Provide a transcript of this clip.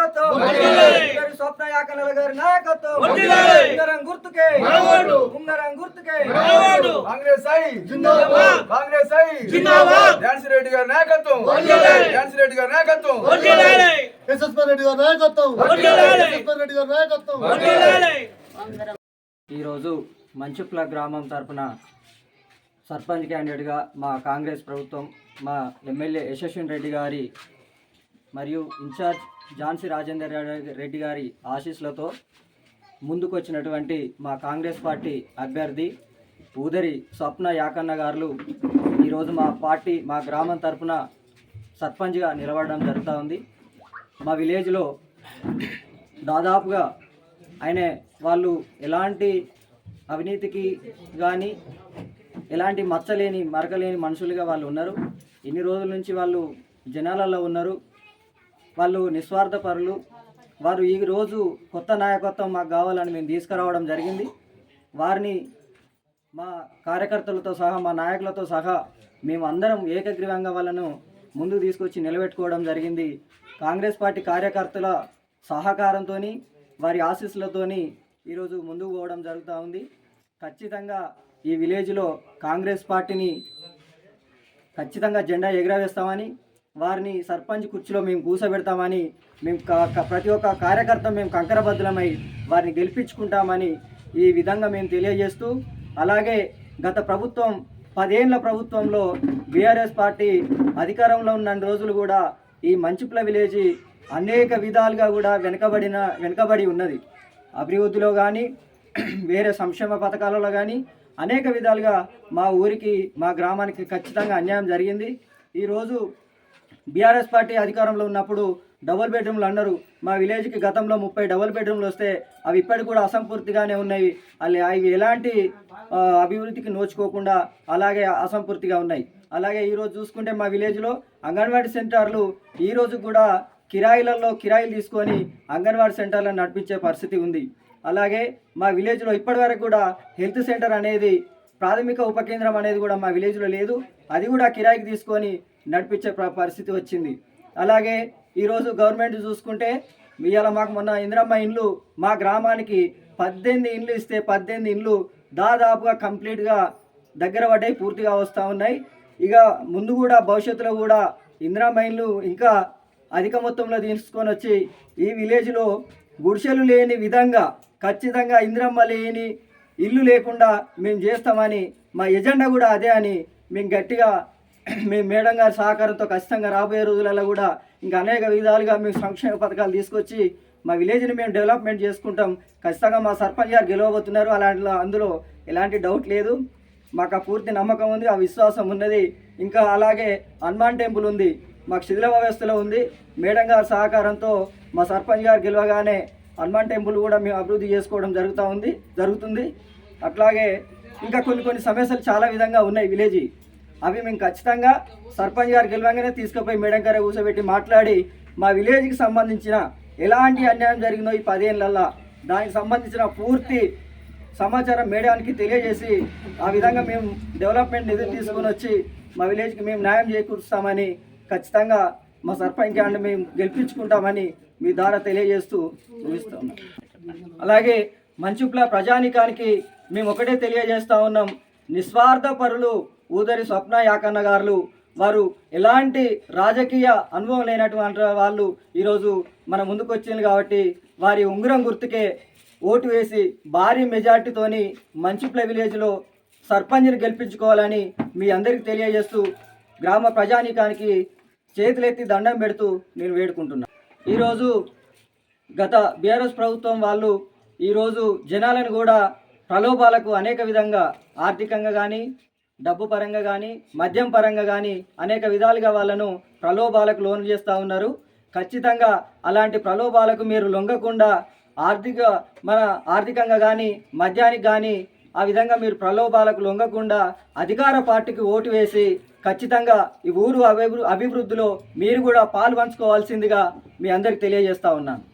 గారి స్వప్న యాకనల గారి నాయకత్వం. ఉంగరం గుర్తుకే. ఉంగరం గుర్తుకే. కాంగ్రెస్ ఐ జిందాబాద్. కాంగ్రెస్ ఐ జిందాబాద్. ఝాన్సీ రెడ్డి గారి నాయకత్వం. ఝాన్సీ రెడ్డి గారి నాయకత్వం. ఎస్ఎస్పీ రెడ్డి గారి నాయకత్వం. ఎస్ఎస్పీ రెడ్డి గారి నాయకత్వం. ఈరోజు మంచుప్ల గ్రామం తరపున సర్పంచ్ క్యాండిడేట్గా మా కాంగ్రెస్ ప్రభుత్వం మా ఎమ్మెల్యే యశస్విని రెడ్డి గారి మరియు ఇన్ఛార్జ్ ఝాన్సీ రాజేందర్ రెడ్డి- రెడ్డి గారి ఆశీస్సులతో ముందుకొచ్చినటువంటి మా కాంగ్రెస్ పార్టీ అభ్యర్థి ఊదరి స్వప్న యాకన్న గారు ఈరోజు మా పార్టీ మా గ్రామం తరపున సర్పంచ్గా నిలబడడం జరుగుతూ ఉంది. మా విలేజ్లో దాదాపుగా ఆయన వాళ్ళు ఎలాంటి అవినీతికి కానీ ఎలాంటి మచ్చలేని మరకలేని మనుషులుగా వాళ్ళు ఉన్నారు. ఇన్ని రోజుల నుంచి వాళ్ళు జనాలలో ఉన్నారు. వాళ్ళు నిస్వార్థ పరులు వారు ఈ రోజు కొత్త నాయకత్వం మాకు కావాలని మేము తీసుకురావడం జరిగింది. వారిని మా కార్యకర్తలతో సహా మా నాయకులతో సహా మేము అందరం ఏకగ్రీవంగా వాళ్ళను ముందుకు తీసుకొచ్చి నిలబెట్టుకోవడం జరిగింది. కాంగ్రెస్ పార్టీ కార్యకర్తల సహకారంతో వారి ఆశీస్సులతోని ఈరోజు ముందుకు పోవడం జరుగుతూ ఉంది. ఖచ్చితంగా ఈ విలేజ్లో కాంగ్రెస్ పార్టీని ఖచ్చితంగా జెండా ఎగురవేస్తామని వారిని సర్పంచ్ కుర్చీలో మేము కూసబెడతామని మేము ప్రతి ఒక్క కార్యకర్త మేము కంకరబద్దులమై వారిని గెలిపించుకుంటామని ఈ విధంగా మేము తెలియజేస్తూ అలాగే గత ప్రభుత్వం పదేళ్ళ ప్రభుత్వంలో బీఆర్ఎస్ పార్టీ అధికారంలో ఉన్న రోజులు కూడా ఈ మంచుప్ల విలేజ్ అనేక విధాలుగా కూడా వెనుకబడిన వెనుకబడి ఉన్నది. అభివృద్ధిలో కానీ వేరే సంక్షేమ పథకాలలో కానీ అనేక విధాలుగా మా ఊరికి మా గ్రామానికి ఖచ్చితంగా అన్యాయం జరిగింది. ఈరోజు బీఆర్ఎస్ పార్టీ అధికారంలో ఉన్నప్పుడు డబుల్ బెడ్రూమ్లు అన్నారు. మా విలేజ్కి గతంలో ముప్పై డబుల్ బెడ్రూమ్లు వస్తే అవి ఇప్పటికి కూడా అసంపూర్తిగానే ఉన్నాయి. అవి అవి ఎలాంటి అభివృద్ధికి నోచుకోకుండా అలాగే అసంపూర్తిగా ఉన్నాయి. అలాగే ఈరోజు చూసుకుంటే మా విలేజ్లో అంగన్వాడీ సెంటర్లు ఈరోజు కూడా కిరాయిలలో కిరాయిలు తీసుకొని అంగన్వాడీ సెంటర్లను నడిపించే పరిస్థితి ఉంది. అలాగే మా విలేజ్లో ఇప్పటివరకు కూడా హెల్త్ సెంటర్ అనేది ప్రాథమిక ఉప కేంద్రం అనేది కూడా మా విలేజ్లో లేదు. అది కూడా కిరాయికి తీసుకొని నడిపించే పరిస్థితి వచ్చింది. అలాగే ఈరోజు గవర్నమెంట్ చూసుకుంటే ఇవాళ మాకు మొన్న ఇందిరమ్మ ఇండ్లు మా గ్రామానికి పద్దెనిమిది ఇండ్లు ఇస్తే పద్దెనిమిది ఇండ్లు దాదాపుగా కంప్లీట్గా దగ్గర పడ్డాయి పూర్తిగా వస్తూ ఉన్నాయి. ఇక ముందు కూడా భవిష్యత్తులో కూడా ఇందిరమ్మ ఇండ్లు ఇంకా అధిక మొత్తంలో తీసుకొని వచ్చి ఈ విలేజ్లో గుడిసెలు లేని విధంగా ఖచ్చితంగా ఇందిరమ్మ లేని ఇల్లు లేకుండా మేము చేస్తామని మా ఎజెండా కూడా అదే అని మేము గట్టిగా మేము మేడం గారి సహకారంతో ఖచ్చితంగా రాబోయే రోజులలో కూడా ఇంకా అనేక విధాలుగా మేము సంక్షేమ పథకాలు తీసుకొచ్చి మా విలేజ్ని మేము డెవలప్మెంట్ చేసుకుంటాం. ఖచ్చితంగా మా సర్పంచ్ గారు గెలవబోతున్నారు. అలాంటి అందులో ఎలాంటి డౌట్ లేదు. మాకు ఆ పూర్తి నమ్మకం ఉంది ఆ విశ్వాసం ఉన్నది. ఇంకా అలాగే హనుమాన్ టెంపుల్ ఉంది మాకు శిథిల వ్యవస్థలో ఉంది. మేడం గారి సహకారంతో మా సర్పంచ్ గారు గెలవగానే హనుమాన్ టెంపుల్ కూడా మేము అభివృద్ధి చేసుకోవడం జరుగుతూ ఉంది జరుగుతుంది. అట్లాగే ఇంకా కొన్ని కొన్ని సమస్యలు చాలా విధంగా ఉన్నాయి విలేజ్. అవి మేము ఖచ్చితంగా సర్పంచ్ గారు గెలవంగానే తీసుకుపోయి మేడం గారే కూర్చోబెట్టి మాట్లాడి మా విలేజ్కి సంబంధించిన ఎలాంటి అన్యాయం జరిగిందో ఈ పదేళ్ళల్లో దానికి సంబంధించిన పూర్తి సమాచారం మేడానికి తెలియజేసి ఆ విధంగా మేము డెవలప్మెంట్ నిధులు తీసుకొని వచ్చి మా విలేజ్కి మేము న్యాయం చేకూరుస్తామని ఖచ్చితంగా మా సర్పంచ్ గారిని మేము గెలిపించుకుంటామని మీ ద్వారా తెలియజేస్తూ ముగిస్తాం అలాగే మంచుప్ల ప్రజానికానికి మేము ఒకటే తెలియజేస్తా ఉన్నాం. నిస్వార్థ పరులు ఊదరి స్వప్న యాకన్న గారులు వారు ఎలాంటి రాజకీయ అనుభవం లేనటువంటి వాళ్ళు ఈరోజు మన ముందుకు వచ్చింది కాబట్టి వారి ఉంగరం గుర్తుకే ఓటు వేసి భారీ మెజార్టీతోని మంచిప్ల విలేజ్లో సర్పంచ్ని గెలిపించుకోవాలని మీ అందరికీ తెలియజేస్తూ గ్రామ ప్రజానీకానికి చేతులెత్తి దండం పెడుతూ నేను వేడుకుంటున్నాను ఈరోజు గత బీఆర్ఎస్ ప్రభుత్వం వాళ్ళు ఈరోజు జనాలను కూడా ప్రలోభాలకు అనేక విధంగా ఆర్థికంగా కానీ డబ్బు పరంగా కానీ మద్యం పరంగా కానీ అనేక విధాలుగా వాళ్ళను ప్రలోభాలకు లోన్ చేస్తూ ఉన్నారు. ఖచ్చితంగా అలాంటి ప్రలోభాలకు మీరు లొంగకుండా ఆర్థిక మన ఆర్థికంగా కానీ మద్యానికి కానీ ఆ విధంగా మీరు ప్రలోభాలకు లొంగకుండా అధికార పార్టీకి ఓటు వేసి ఖచ్చితంగా ఈ ఊరు అభివృ అభివృద్ధిలో మీరు కూడా పాలు పంచుకోవాల్సిందిగా మీ అందరికి తెలియజేస్తా ఉన్నాను.